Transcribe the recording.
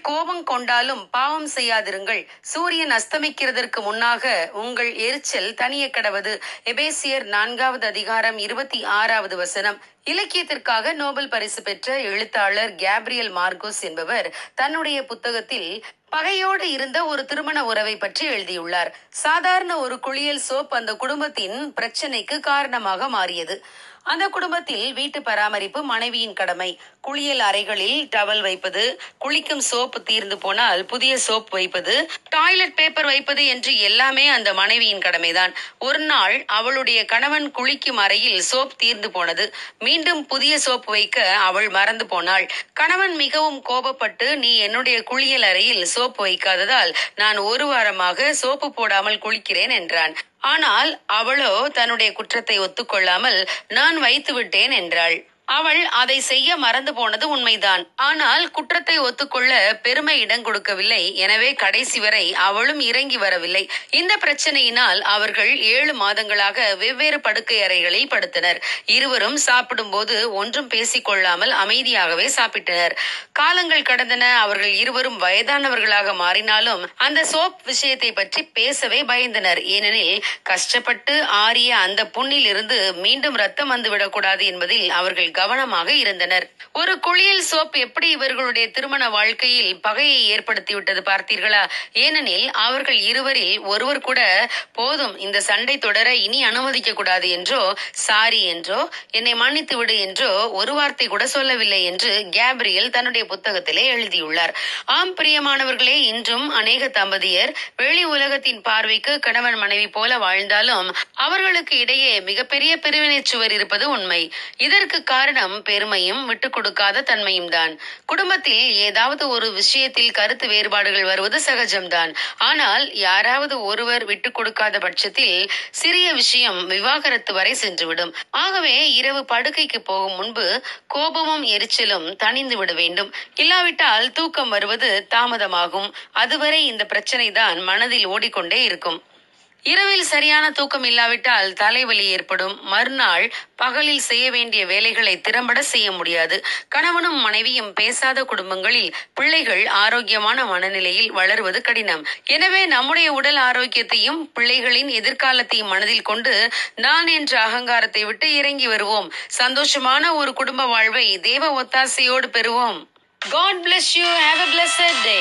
கோபம் கொண்டாலும் பாவம் செய்யாதிருங்கள். சூரியன் அஸ்தமிக்கிறதற்கு முன்னாக உங்கள் எரிச்சல் தனிய கடவது. எபேசியர் நான்காவது அதிகாரம் இருபத்தி ஆறாவது வசனம். இலக்கியத்திற்காக நோபல் பரிசு பெற்ற எழுத்தாளர் கேப்ரியல் மார்கோஸ் என்பவர் தன்னுடைய புத்தகத்தில் பகையோடு இருந்த ஒரு திருமண உறவை பற்றி எழுதியுள்ளார். சாதாரண ஒரு குளியல் சோப் அந்த குடும்பத்தின் பிரச்சனைக்கு காரணமாக மாறியது. அந்த குடும்பத்தில் வீட்டு பராமரிப்பு மனைவியின் கடமை. குளியல் அறைகளில் டவல் வைப்பது குளிக்கும் சோப்பு தீர்ந்து போனால் புதிய சோப் வைப்பது டாய்லெட் பேப்பர் வைப்பது என்று எல்லாமே அந்த மனைவியின் கடமைதான். ஒரு நாள் அவளுடைய கணவன் குளிக்கும் அறையில் சோப் தீர்ந்து போனது. மீண்டும் புதிய சோப் வைக்க அவள் மறந்து போனாள். கணவன் மிகவும் கோபப்பட்டு நீ என்னுடைய குளியல் அறையில் சோப்பு வைக்காததால் நான் ஒரு வாரமாக சோப்பு போடாமல் குளிக்கிறேன் என்றான். ஆனால் அவளோ தன்னுடைய குற்றத்தை ஒத்துக்கொள்ளாமல் நான் வைத்து விட்டேன் என்றாள். அவள் அதை செய்ய மறந்து போனது உண்மைதான். ஆனால் குற்றத்தை ஒத்துக்கொள்ள பெருமை இடம் கொடுக்கவில்லை. எனவே கடைசி வரை அவளும் இறங்கி வரவில்லை. இந்த பிரச்சனையினால் அவர்கள் ஏழு மாதங்களாக வெவ்வேறு படுக்கை அறைகளில் படுத்தனர். இருவரும் சாப்பிடும்போது ஒன்றும் பேசிக்கொள்ளாமல் அமைதியாகவே சாப்பிட்டனர். காலங்கள் கடந்தன. அவர்கள் இருவரும் வயதானவர்களாக மாறினாலும் அந்த சோப் விஷயத்தை பற்றி பேசவே பயந்தனர். ஏனெனில் கஷ்டப்பட்டு ஆறிய அந்த புண்ணில் இருந்து மீண்டும் ரத்தம் வந்துவிடக்கூடாது என்பதில் அவர்கள் கவனமாக இருந்தனர். ஒரு குளியல் சோப் எப்படி இவர்களுடைய திருமண வாழ்க்கையில் பகையை ஏற்படுத்திவிட்டது பார்த்தீர்களா? ஏனெனில் அவர்கள் இருவரில் ஒருவர் கூட போதும் இந்த சண்டை தொடர இனி அனுமதிக்க கூடாது என்றோ சாரி என்றோ என்னை மன்னித்து விடு என்றோ ஒரு வார்த்தை கூட சொல்லவில்லை என்று கேப்ரியல் தன்னுடைய புத்தகத்திலே எழுதியுள்ளார். ஆம் பிரியமானவர்களே இன்றும் அநேக தம்பதியர் வெளி உலகத்தின் பார்வைக்கு கணவன் மனைவி போல வாழ்ந்தாலும் அவர்களுக்கு இடையே மிகப்பெரிய பிரிவினை சுவர் இருப்பது உண்மை. இதற்கு காரணம் பெருமையும் விட்டு கொடுக்காத தன்மையும் தான் குடும்பத்தில் ஏதாவது ஒரு விஷயத்தில் கருத்து வேறுபாடுகள் வருவது சகஜம்தான். ஆனால் யாராவது ஒருவர் விட்டு கொடுக்காத பட்சத்தில் சிறிய விஷயம் விவாகரத்து வரை சென்றுவிடும். ஆகவே இரவு படுக்கைக்கு போகும் முன்பு கோபமும் எரிச்சலும் தணிந்து விட வேண்டும். இல்லாவிட்டால் தூக்கம் வருவது தாமதமாகும். அதுவரை இந்த பிரச்சனை தான் மனதில் ஓடிக்கொண்டே இருக்கும். இரவில் சரியான தூக்கம் இல்லாவிட்டால் தலைவலி ஏற்படும். மறுநாள் பகலில் செய்ய வேண்டிய வேலைகளை திறம்பட செய்ய முடியாது. கணவனும் மனைவியும் பேசாத குடும்பங்களில் பிள்ளைகள் ஆரோக்கியமான மனநிலையில் வளருவது கடினம். எனவே நம்முடைய உடல் ஆரோக்கியத்தையும் பிள்ளைகளின் எதிர்காலத்தையும் மனதில் கொண்டு நான் என்ற அகங்காரத்தை விட்டு இறங்கி வருவோம். சந்தோஷமான ஒரு குடும்ப வாழ்வை தேவ ஒத்தாசையோடு பெறுவோம். God bless you Have a blessed day